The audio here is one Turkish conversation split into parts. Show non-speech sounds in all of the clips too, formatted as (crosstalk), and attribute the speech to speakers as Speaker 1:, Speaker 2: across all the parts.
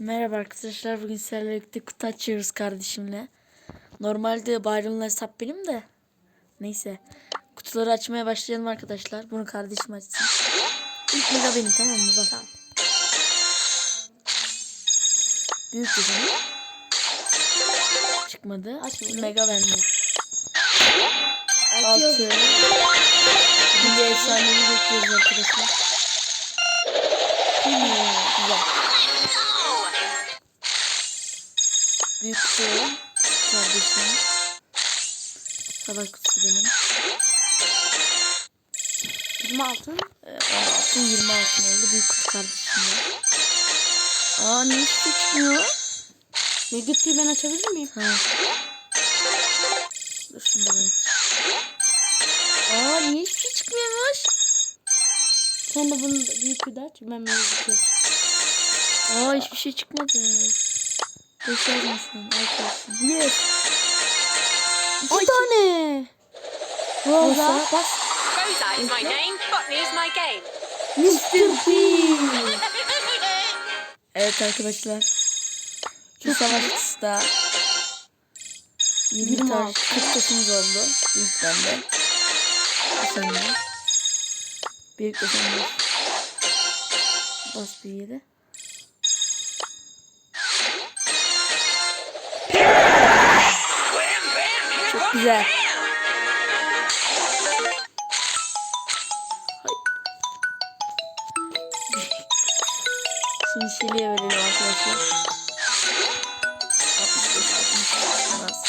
Speaker 1: Merhaba arkadaşlar. Bugün sizlerle birlikte kutu açıyoruz kardeşimle. Normalde bayramlı hesap benim de. Neyse. Kutuları açmaya başlayalım arkadaşlar. Bunu kardeşim açsın. İlk mega benim tamam mı? Bak. Büyük bir tane. Çıkmadı.
Speaker 2: Açmadı.
Speaker 1: Mega bende. Altı. De efsanevi bekliyoruz arkadaşlar. Kutu kardeşim. Savaş kutusu benim.
Speaker 2: Bizim altın.
Speaker 1: Ee, 16, 20 altın oldu. Büyük kutu kardeşimle. Aa niye hiçbir şey çıkmıyor?
Speaker 2: Negatifi ben açabilir miyim?
Speaker 1: Ha. Dur da ben. Aa niye hiçbir şey çıkmıyormuş?
Speaker 2: Sen de bunu büyük de aç. Ben mevzutu
Speaker 1: Aa hiçbir şey çıkmadı. Alt olsun. Yes.
Speaker 2: İki tane. Rosa.
Speaker 1: Rosa.
Speaker 2: Bas.
Speaker 3: Rosa is my name, Botany is my game.
Speaker 2: Mr. P. (laughs)
Speaker 1: Evet arkadaşlar. Şu savaş da 20
Speaker 2: Yirmi
Speaker 1: taş
Speaker 2: altı.
Speaker 1: 40 taşımız oldu. Büyük bende. Bu sende. Büyük de sende. Bas büyüğe de. Güzel. Şimdi Şili'ye verelim arkadaşlar. 65 60 olmaz.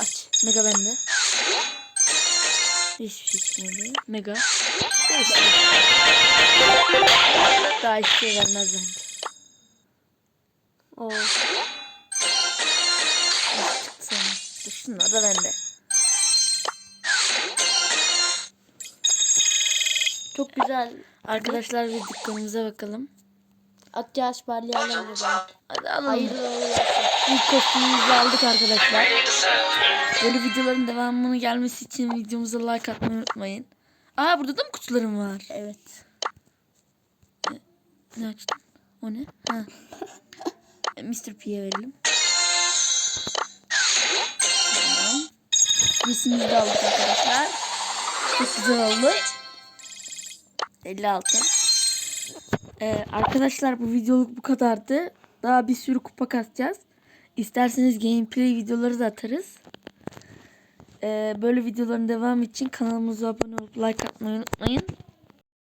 Speaker 1: Aç. Mega bende. Hiçbir şey çıkmadı. Mega. Beş. Daha hiçbir şey vermez bence.
Speaker 2: Oo.
Speaker 1: Şunlar da bende.
Speaker 2: Çok güzel.
Speaker 1: Arkadaşlar bir dükkanımıza bakalım.
Speaker 2: Parlayalım burada.
Speaker 1: Hadi alalım.
Speaker 2: Hayırlı.
Speaker 1: İlk kostümümüzü aldık arkadaşlar. Böyle videoların devamını gelmesi için videomuza like atmayı unutmayın. Aa burada da mı kutularım var?
Speaker 2: Evet.
Speaker 1: Ne açtın? O ne? Ha. E, Mr. P'ye verelim. Tamam. Resmimizi de aldık arkadaşlar. Çok güzel oldu. 56. Ee, arkadaşlar bu videoluk bu kadardı. Daha bir sürü kupa kasacağız. İsterseniz gameplay videoları da atarız. Ee, böyle videoların devamı için kanalımıza abone olup like atmayı unutmayın.